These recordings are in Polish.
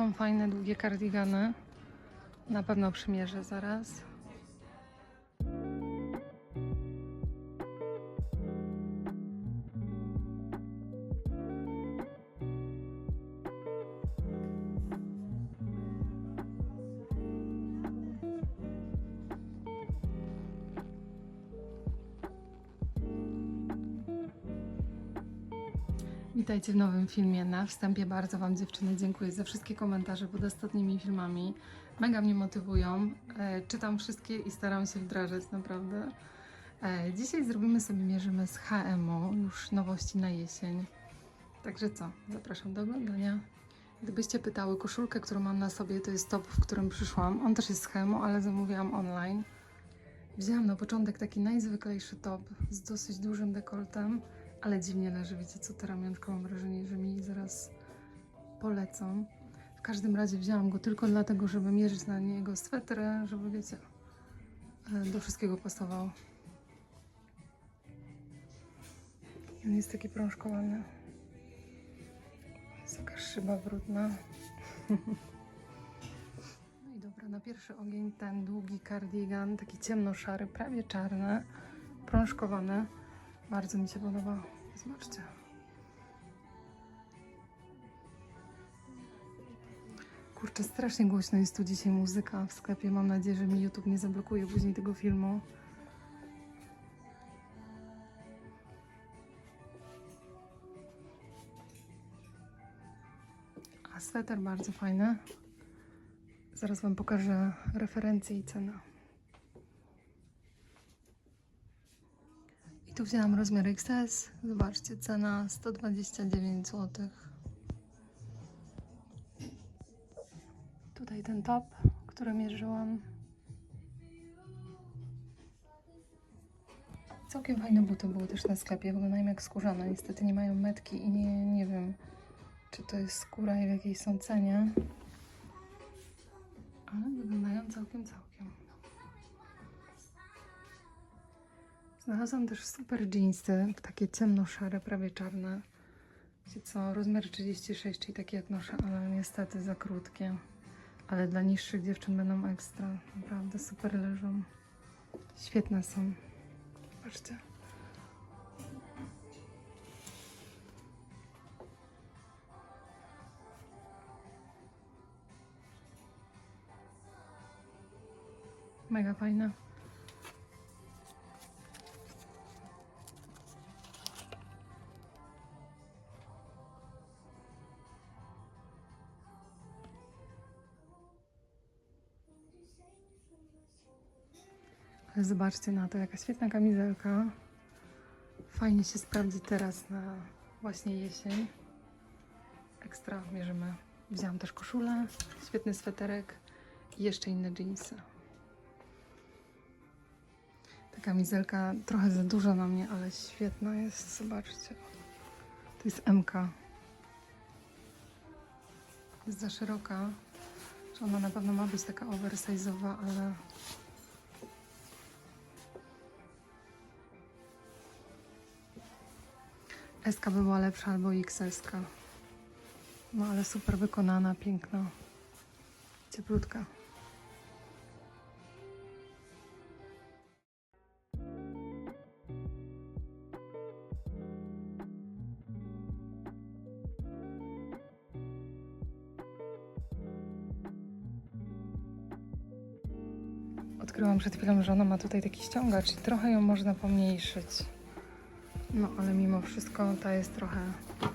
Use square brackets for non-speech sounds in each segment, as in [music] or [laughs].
Są fajne, długie kardigany. Na pewno przymierzę zaraz. Witajcie w nowym filmie. Na wstępie bardzo Wam dziewczyny dziękuję za wszystkie komentarze pod ostatnimi filmami. Mega mnie motywują. E, czytam wszystkie i staram się wdrażać naprawdę. E, dzisiaj zrobimy sobie mierzymy z HMO, już nowości na jesień. Także co, zapraszam do oglądania. Gdybyście pytały, koszulkę, którą mam na sobie, to jest top, w którym przyszłam. On też jest z HMO, ale zamówiłam online. Wzięłam na początek taki najzwyklejszy top z dosyć dużym dekoltem, ale dziwnie leży. Wiecie co, te ramionczka mam wrażenie, że mi zaraz polecą. W każdym razie wzięłam go tylko dlatego, żeby mierzyć na niego swetry, żeby wiecie, e, do wszystkiego pasował. On jest taki prążkowany. Jest jakaś szyba brudna. [laughs] No i dobra, na pierwszy ogień ten długi kardigan, taki ciemno-szary, prawie czarny, prążkowany. Bardzo mi się podoba. Zobaczcie. Kurczę, strasznie głośno jest tu dzisiaj muzyka w sklepie. Mam nadzieję, że mi YouTube nie zablokuje później tego filmu. A sweter bardzo fajny. Zaraz Wam pokażę referencje i cenę. I tu wzięłam rozmiar XS. Zobaczcie, cena 129 zł. Tutaj ten top, który mierzyłam. Całkiem fajne buty były też na sklepie. Wyglądają jak skórzane. Niestety nie mają metki i nie, nie wiem, czy to jest skóra i w jakiej są cenie. Ale wyglądają całkiem, całkiem. Znalazłam też super jeansy, takie ciemno-szare, prawie czarne. Wiecie co, rozmiar 36, czyli takie jak noszę, ale niestety za krótkie. Ale dla niższych dziewczyn będą ekstra. Naprawdę super leżą. Świetne są. Patrzcie. Mega fajne. Zobaczcie na to, jaka świetna kamizelka. Fajnie się sprawdzi teraz na właśnie jesień. Ekstra mierzymy. Wziąłam też koszulę, świetny sweterek i jeszcze inne jeansy. Ta kamizelka trochę za duża na mnie, ale świetna jest. Zobaczcie. To jest MK. Jest za szeroka. Ona na pewno ma być taka oversize'owa, ale SK by była lepsza albo XS. -ka. No ale super wykonana, piękna. Cieplutka. Odkryłam przed chwilą, że ona ma tutaj taki ściągacz i trochę ją można pomniejszyć. No, ale mimo wszystko ta jest trochę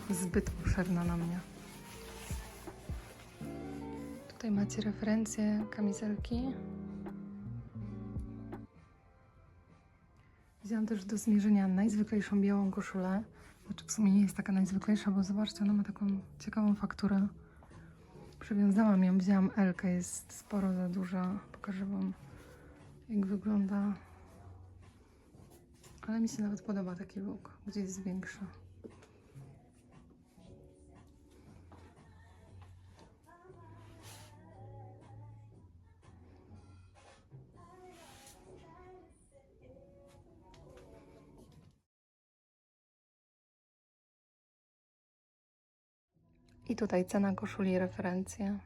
zbyt obszerna na mnie. Tutaj macie referencje kamizelki. Wzięłam też do zmierzenia najzwyklejszą białą koszulę. Znaczy w sumie nie jest taka najzwyklejsza, bo zobaczcie, ona ma taką ciekawą fakturę. Przywiązałam ją, wzięłam L, jest sporo za duża. Pokażę Wam, jak wygląda ale mi się nawet podoba taki look, gdzie jest większa. I tutaj cena koszuli, referencje.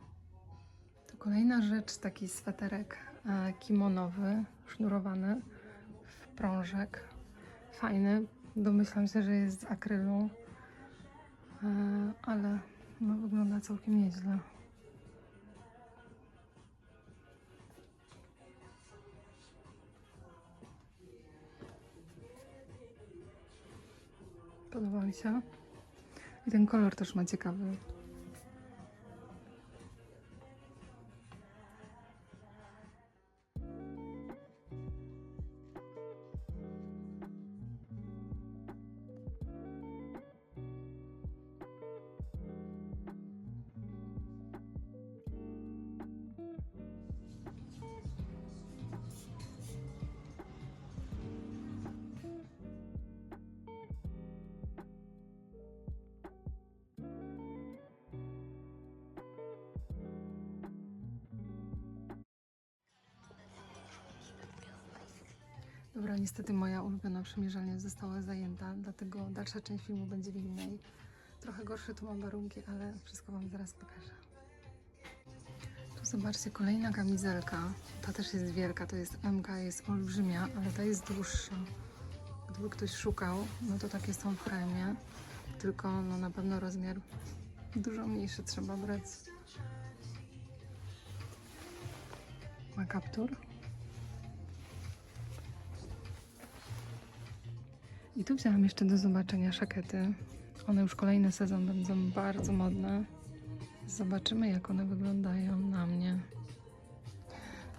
To kolejna rzecz, taki sweterek e, kimonowy, sznurowany w prążek. Fajny. Domyślam się, że jest z akrylu, e, ale no, wygląda całkiem nieźle. Podoba mi się. I ten kolor też ma ciekawy. Dobra, niestety moja ulubiona przymierzalnia została zajęta, dlatego dalsza część filmu będzie w innej. Trochę gorsze tu mam warunki, ale wszystko Wam zaraz pokażę. Tu zobaczcie, kolejna kamizelka. Ta też jest wielka, to jest MK, jest olbrzymia, ale ta jest dłuższa. Gdyby ktoś szukał, no to takie są w HM, tylko no na pewno rozmiar dużo mniejszy trzeba brać. Ma kaptur. I tu wzięłam jeszcze do zobaczenia szakety. One już kolejny sezon będą bardzo modne. Zobaczymy, jak one wyglądają na mnie.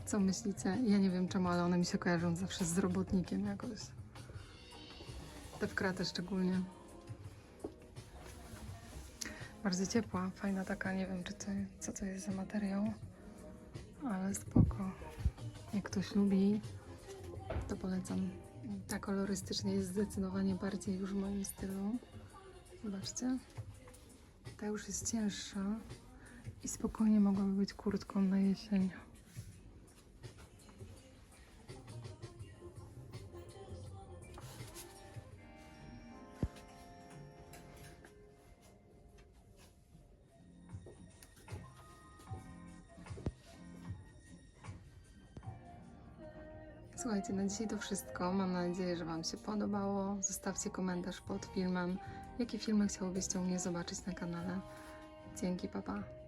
Co myślicie? Ja nie wiem czemu, ale one mi się kojarzą zawsze z robotnikiem jakoś. Te w kratę szczególnie. Bardzo ciepła, fajna taka, nie wiem czy to, co to jest za materiał, ale spoko. Jak ktoś lubi, to polecam. Ta kolorystycznie jest zdecydowanie bardziej już w moim stylu. Zobaczcie. Ta już jest cięższa i spokojnie mogłaby być kurtką na jesień. Słuchajcie, na dzisiaj to wszystko. Mam nadzieję, że Wam się podobało. Zostawcie komentarz pod filmem, jakie filmy chciałobyście u mnie zobaczyć na kanale. Dzięki, papa. Pa.